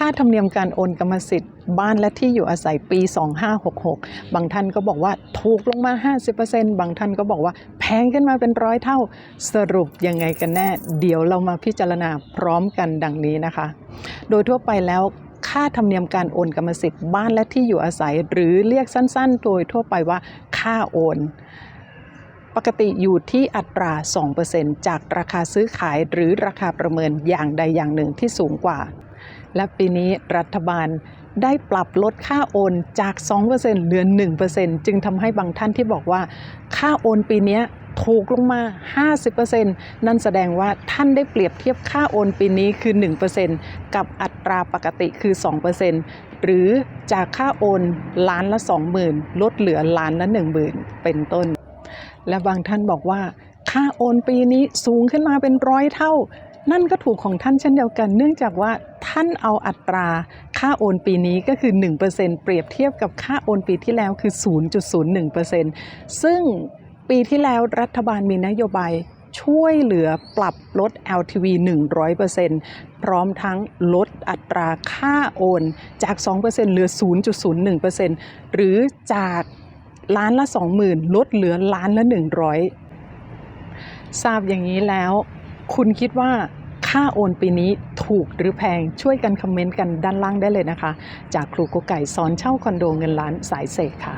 ค่าธรรมเนียมการโอนกรรมสิทธิ์บ้านและที่อยู่อาศัยปี 2566 บางท่านก็บอกว่าถูกลงมา 50%บางท่านก็บอกว่าแพงขึ้นมาเป็นร้อยเท่า สรุปยังไงกันแน่ เดี๋ยวเรามาพิจารณาพร้อมกันดังนี้นะคะ โดยทั่วไปแล้วค่าธรรมเนียมการโอนกรรมสิทธิ์บ้านและที่อยู่อาศัย หรือเรียกสั้นๆ โดยทั่วไปว่าค่าโอน ปกติอยู่ที่อัตรา 2%จากราคาซื้อขายหรือราคาประเมินอย่างใดอย่างหนึ่งที่สูงกว่า และปีนี้รัฐบาลได้ปรับลดค่าโอนจาก 2%เหลือ 1%จึงทำให้บางท่านที่บอกว่า ค่าโอนปีนี้ถูกลงมา 50%นั่นแสดงว่าท่านได้เปรียบเทียบค่าโอนปีนี้คือ 1%กับอัตราปกติคือ 2%หรือจากค่าโอนล้านละ 20,000 ลดเหลือล้านละ 10,000 เป็นต้น และบางท่านบอกว่า ค่าโอนปีนี้สูงขึ้นมาเป็นร้อยเท่า นั่นก็ถูกของท่านเช่นเดียวกัน เนื่องจากว่าท่านเอาอัตราค่าโอนปีนี้ก็คือ 1%เปรียบเทียบกับค่าโอนปีที่แล้วคือ 0.01%ซึ่งปีที่แล้วรัฐบาลมีนโยบายช่วยเหลือปรับลด LTV 100%พร้อมทั้งลดอัตราค่าโอน จาก 2%เหลือ 0.01%หรือจากล้านละ 20,000 ลดเหลือล้านละ 100 ทราบอย่างนี้แล้ว คุณคิดว่า ค่าโอนปีนี้ถูกหรือแพงช่วยกันคอมเมนต์กันด้านล่างได้เลยนะคะ จากครูกุ๊กไก่สอนเช่าคอนโดเงินล้านสายเสกค่ะ